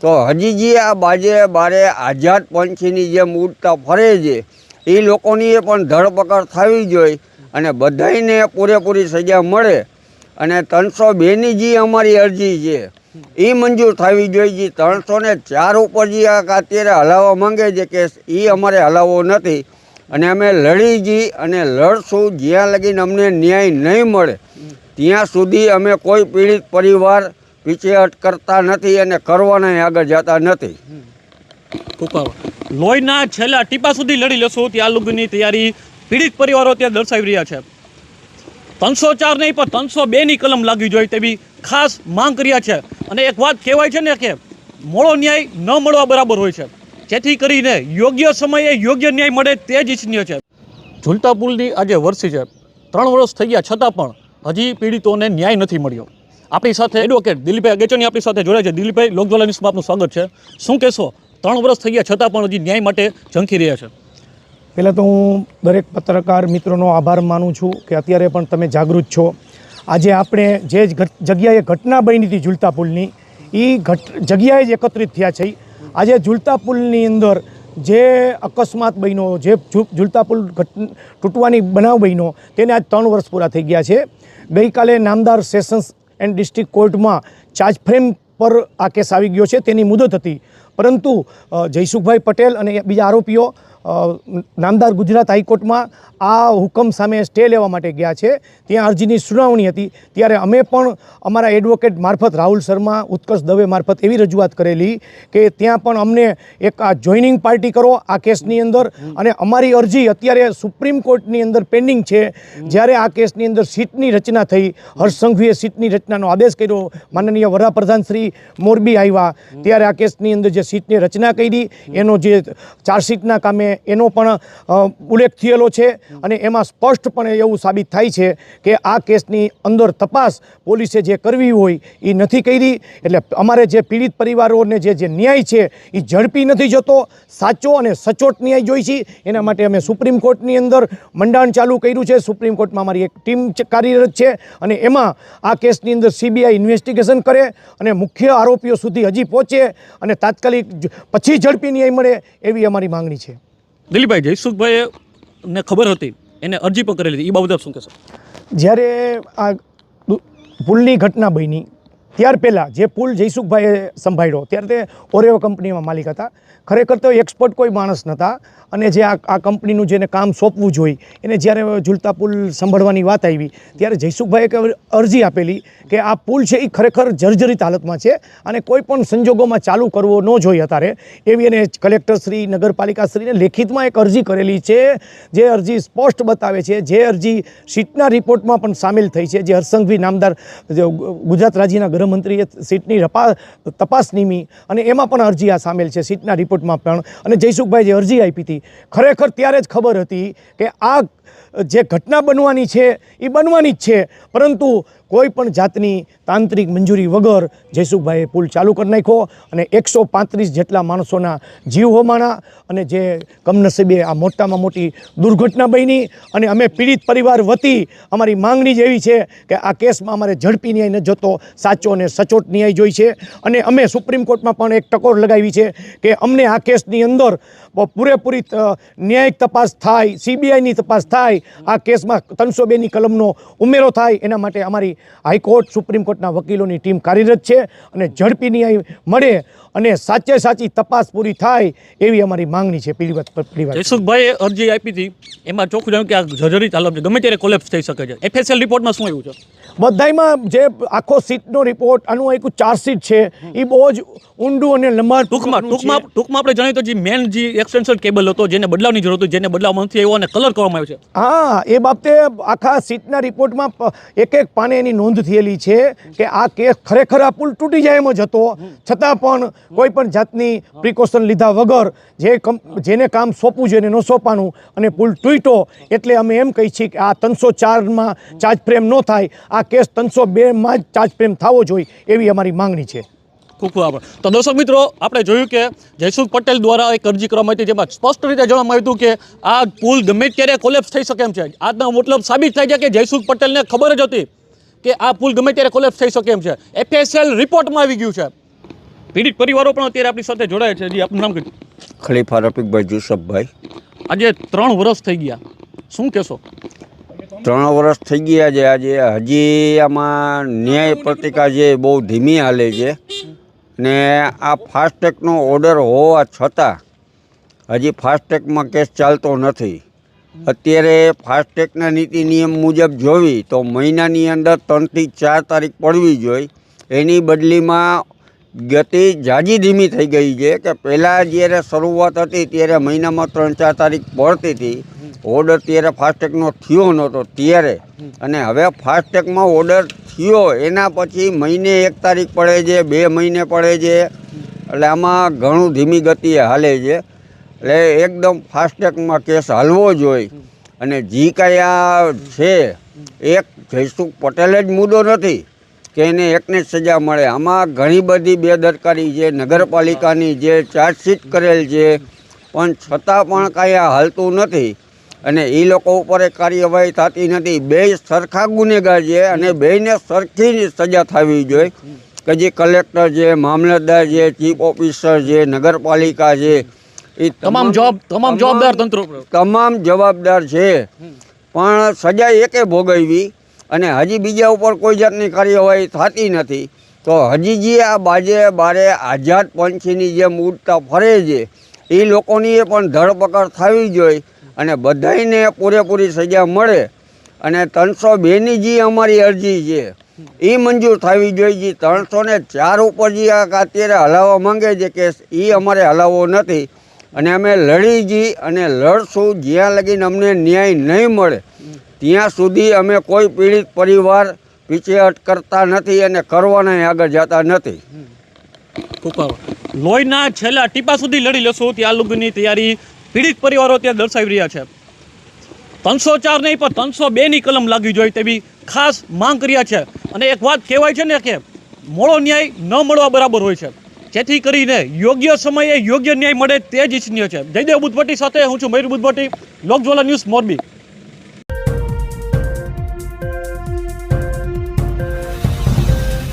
તો હજી જે આ બાજે બારે આઝાદ પંછીની જે ઉડતા ફરે છે, એ લોકોની પણ ધરપકડ થવી જોઈએ અને બધાયને પૂરેપૂરી સજા મળે અને ત્રણસો બેની જે અમારી અરજી છે એ મંજૂર થવી જોઈએ ત્રણસો ને ચાર ઉપર જે અત્યારે હલાવવા માંગે છે કે એ અમારે હલાવવો નથી અને અમે લડી જઈ અને લડશું, જ્યાં લગીને અમને ન્યાય નહીં મળે, ત્યાં સુધી અમે કોઈ પીડિત પરિવાર પીછેહટ કરતા નથી અને કરવાના આગળ જતા નથી. કુકાવા લોહીના છેલ્લા ટીપા સુધી લડી લેશું ત્યાં લુગની તૈયારી પીડિત પરિવારો ત્યાં દર્શાવી રહ્યા છે. ત્રણસો ચાર નહીં, પણ ત્રણસો બેની કલમ લાગવી જોઈએ તેવી ખાસ માંગ કર્યા છે. અને એક વાત કહેવાય છે ને કે મોડો ન્યાય ન મળવા બરાબર હોય છે. જેથી કરીને યોગ્ય સમયે યોગ્ય ન્યાય મળે તે જ ઈચ્છનીય છે. ઝુલતા પુલની આજે વર્ષી છે. ત્રણ વર્ષ થઈ ગયા છતાં પણ હજી પીડિતોને ન્યાય નથી મળ્યો. આપણી સાથે એડવોકેટ દિલીપભાઈ અગેચોની આપણી સાથે જોડાય છે. દિલીપભાઈ, લોકજ્વાલા ન્યૂઝમાં આપનું સ્વાગત છે. શું કહેશો? ત્રણ વર્ષ થઈ ગયા છતાં પણ હજી ન્યાય માટે ઝંખી રહ્યા છે. પહેલાં તો હું દરેક પત્રકાર મિત્રોનો આભાર માનું છું કે અત્યારે પણ તમે જાગૃત છો. આજે આપણે જે જગ્યાએ ઘટના બની હતી ઝૂલતા પુલની એ ઘટ, જગ્યાએ જ એકત્રિત થયા છે. આજે ઝૂલતા પુલની અંદર જે અકસ્માત બન્યો, જે ઝૂલતા પુલ તૂટવાની બનાવ બન્યો, તેને આજ ત્રણ વર્ષ પૂરા થઈ ગયા છે. ગઈકાલે નામદાર સેશન્સ એન્ડ ડિસ્ટ્રિક્ટ કોર્ટમાં ચાર્જ ફ્રેમ પર આ કેસ આવી ગયો છે, તેની મુદત હતી. પરંતુ જયસુખભાઈ પટેલ અને બીજા આરોપીઓ નામદાર ગુજરાત હાઈકોર્ટમાં આ હુકમ સામે સ્ટે લેવા માટે ગયા છે. ત્યાં અરજીની સુનાવણી હતી. ત્યારે અમે પણ અમારા એડવોકેટ મારફત રાહુલ શર્મા, ઉત્કર્ષ દવે મારફત એવી રજૂઆત કરેલી કે ત્યાં પણ અમને એક આ જોઈનિંગ પાર્ટી કરો આ કેસની અંદર. અને અમારી અરજી અત્યારે સુપ્રીમ કોર્ટની અંદર પેન્ડિંગ છે. જ્યારે આ કેસની અંદર સીટની રચના થઈ, હર્ષ સીટની રચનાનો આદેશ કર્યો. માનનીય વડાપ્રધાન શ્રી મોરબી આવ્યા. ત્યારે આ કેસની અંદર જે સીટની રચના કરી, એનો જે ચાર્જશીટના કામે એનો પણ ઉલ્લેખ થયેલો છે અને એમાં સ્પષ્ટપણે એવું સાબિત થાય છે કે આ કેસની અંદર તપાસ પોલીસે જે કરવી હોય એ નથી કરી. એટલે અમારે જે પીડિત પરિવારોને જે જે ન્યાય છે એ ઝડપી નથી જતો. સાચો અને સચોટ ન્યાય જોઈ છે. એના માટે અમે સુપ્રીમ કોર્ટની અંદર મંડાણ ચાલુ કર્યું છે. સુપ્રીમ કોર્ટમાં અમારી એક ટીમ કાર્યરત છે અને એમાં આ કેસની અંદર સીબીઆઈ ઇન્વેસ્ટિગેશન કરે અને મુખ્ય આરોપીઓ સુધી હજી પહોંચે અને તાત્કાલિક પછી ઝડપી ન્યાય મળે એવી અમારી માંગણી છે. દિલીપભાઈ, જયસુખભાઈએ ને ખબર હતી, એને અરજી પણ કરેલી હતી. એ બાબત આપ શું કહેશો? જ્યારે આ ભૂલની ઘટના બની ત્યાર પહેલાં જે પુલ જયસુખભાઈએ સંભાળ્યો, ત્યારે તે ઓરેવો કંપનીમાં માલિક હતા. ખરેખર તો એક્સપર્ટ કોઈ માણસ નહોતા અને જે આ આ કંપનીનું જેને કામ સોંપવું જોઈએ, એને જ્યારે ઝૂલતા પુલ સંભાળવાની વાત આવી, ત્યારે જયસુખભાઈએ એક અરજી આપેલી કે આ પુલ છે એ ખરેખર જર્જરિત હાલતમાં છે અને કોઈ પણ સંજોગોમાં ચાલુ કરવો ન જોઈએ અત્યારે. એવી એને કલેક્ટરશ્રી નગરપાલિકાશ્રીને લેખિતમાં એક અરજી કરેલી છે, જે અરજી સ્પષ્ટ બતાવે છે, જે અરજી સીટના રિપોર્ટમાં પણ સામેલ થઈ છે, જે હરસંઘવી નામદાર ગુજરાત રાજ્યના ગૃહમંત્રીએ સીટની રપા, તપાસ નીમી અને એમાં પણ અરજી આ સામેલ છે સીટના રિપોર્ટમાં પણ. અને જયસુખભાઈ જે અરજી આપી હતી, ખરેખર ત્યારે જ ખબર હતી કે આ જે ઘટના બનવાની છે એ બનવાની જ છે. પરંતુ કોઈ પણ જાતની તાંત્રિક મંજૂરી વગર જયસુખભાઈએ પુલ ચાલુ કરી નાખ્યો અને એકસો પાંત્રીસ જેટલા માણસોના જીવ હોમાણા અને જે કમનસીબે આ મોટામાં મોટી દુર્ઘટના બની અને અમે પીડિત પરિવાર વતી અમારી માંગણી જ એવી છે કે આ કેસમાં અમારે ઝડપી ન્યાય ન જતો, સાચો અને સચોટ ન્યાય જોઈ છે અને અમે સુપ્રીમ કોર્ટમાં પણ એક ટકોર લગાવી છે કે અમને આ કેસની અંદર પૂરેપૂરી ન્યાયિક તપાસ થાય સીબીઆઈની તપાસ થાય આ કેસમાં ત્રણસો બેની કલમનો ઉમેરો થાય એના માટે અમારી હાઈકોર્ટ સુપ્રીમ કોર્ટના વકીલોની ટીમ કાર્યરત છે અને ઝડપી ન્યાય મળે અને સાચે સાચી તપાસ પૂરી થાય એવી અમારી માંગણી છે પીડિત પરિવાર જયસુખભાઈએ અરજી આપી હતી. એમાં ચોખ્ખું જાણ્યું કે આ જરૂરી તાલમ છે. ગમે ત્યારે કોલેપ્સ થઈ શકે છે. એફએસએલ રિપોર્ટમાં શું આવ્યું છે? બધાયમાં જે આખો સીટનો રિપોર્ટ આનું એક ચાર્જશીટ છે. એ બહુ જ ઊંડું અને લંબા ટૂંકમાં ટૂંકમાં ટૂંકમાં આપણે જાણીએ તો જે મેન જે એક્સટેન્શન કેબલ હતો જેને બદલાવની જરૂર હતી જેને બદલાવમાં નથી આવ્યો અને કલર કરવામાં આવ્યો છે. હા એ બાબતે આખા સીટના રિપોર્ટમાં એક એક પાને એની નોંધ થયેલી છે કે આ કેસ ખરેખર આ પુલ તૂટી જાય એમ જ હતો. છતાં પણ કોઈ પણ જાતની પ્રિકોશન લીધા વગર જે જેને કામ સોંપવું જોઈએ એને ન સોંપાનું અને પુલ તૂટ્યો એટલે અમે એમ કહી છીએ કે આ ત્રણસો ચારમાં ચાર્જ ફ્રેમ ન થાય. આ કેસ ત્રણસો બેમાં જ ચાર્જ ફ્રેમ થવો જોઈએ એવી અમારી માંગણી છે. ખૂબ ખૂબ આભાર. તો દર્શક મિત્રો આપણે જોયું કે જયસુખ પટેલ દ્વારા એક અરજી કરવામાં આવી હતી જેમાં સ્પષ્ટ રીતે જણાવવામાં આવ્યું હતું કે આ પુલ ગમે ત્યારે કોલેપ્સ થઈ શકે એમ છે. આજનો મતલબ સાબિત થાય છે કે જયસુખ પટેલને ખબર જ હતી કે આ પુલ ગમે ત્યારે કોલેપ્સ થઈ શકે એમ છે. એફએસએલ રિપોર્ટમાં આવી ગયું છે. પીડિત પરિવારો પણ અત્યારે આપણી સાથે જોડાયા છે. જી આપનું નામ કીધું ખલીફા રફીકભાઈ જુસફભાઈ આજે ત્રણ વર્ષ થઈ ગયા. શું કહેશો? ત્રણ વર્ષ થઈ ગયા છે. આજે હજી આમાં ન્યાય પ્રતિકા છે બહુ ધીમી હાલે છે. ને આ ફાસ્ટેગનો ઓર્ડર હોવા છતાં હજી ફાસ્ટેગમાં કેસ ચાલતો નથી. અત્યારે ફાસ્ટેગના નીતિ નિયમ મુજબ જોવી તો મહિનાની અંદર ત્રણથી ચાર તારીખ પડવી જોઈએ એની બદલીમાં ગતિ જાજી ધીમી થઈ ગઈ છે કે પહેલાં જ્યારે શરૂઆત હતી ત્યારે મહિનામાં ત્રણ ચાર તારીખ પડતી હતી. ઓર્ડર ત્યારે ફાસ્ટેગનો થયો નહોતો ત્યારે. અને હવે ફાસ્ટેગમાં ઓર્ડર થયો, એના પછી મહિને એક તારીખ પડે છે, બે મહિને પડે છે. એટલે આમાં ઘણું ધીમી ગતિએ હાલે છે. એટલે એકદમ ફાસ્ટેગમાં કેસ હાલવો જોઈએ અને જી આ છે, એક જયસુખ પટેલ જ મુદ્દો નથી. કે એને એકને જ સજા મળે. આમાં ઘણી બધી બેદરકારી છે નગરપાલિકાની જે ચાર્જશીટ કરેલ છે પણ છતાં પણ કાંઈ આ હાલતું નથી. અને એ લોકો ઉપર કાર્યવાહી થતી નથી. બે સરખા ગુનેગાર છે અને બેયને સરખી સજા થવી જોઈએ. કે જે કલેક્ટર છે મામલતદાર છે ચીફ ઓફિસર છે નગરપાલિકા છે એ તમામ જવાબ તમામ જવાબદાર તંત્ર તમામ જવાબદાર છે. પણ સજા એકે ભોગવવી. અને હજી બીજા ઉપર કોઈ જાતની કાર્યવાહી થતી નથી, તો હજી જે આ બાજે બારે આઝાદ પંછીની જે ઉડતા ફરે છે એ લોકોની પણ ધરપકડ થવી જોઈએ અને બધાને પૂરેપૂરી સજા મળે અને ત્રણસો બેની જે અમારી અરજી છે એ મંજૂર થવી જોઈએ. જે ત્રણસો ને ચાર ઉપર જે આ અત્યારે હલાવવા માંગે છે કે એ અમારે હલાવવો નથી. અને અમે લડી જી અને લડશું, જ્યાં લગીને અમને ન્યાય નહીં મળે. ત્યાં સુધી અમે કોઈ પીડિત પરિવાર પીછેહટ કરતા નથી અને કરવાના આગળ જતા નથી. લોહીના છેલ્લા ટીપા સુધી લડી લેશો ત્યાં લગ્નની તૈયારી પીડિત પરિવારો ત્યાં દર્શાવી રહ્યા છે. ત્રણસો ચાર નહીં, પણ ત્રણસો બેની કલમ લાગવી જોઈએ તેવી ખાસ માંગ કર્યા છે. અને એક વાત કહેવાય છે ને કે મોડો ન્યાય ન મળવા બરાબર હોય છે. જેથી કરીને યોગ્ય સમયે યોગ્ય ન્યાય મળે તે જ ઈચ્છનીય છે. જયદેવ બુદ્ધભટ્ટી સાથે હું છું મયુર બુદ્ધભટ્ટી, લોકજ્વાલા ન્યૂઝ મોરબી.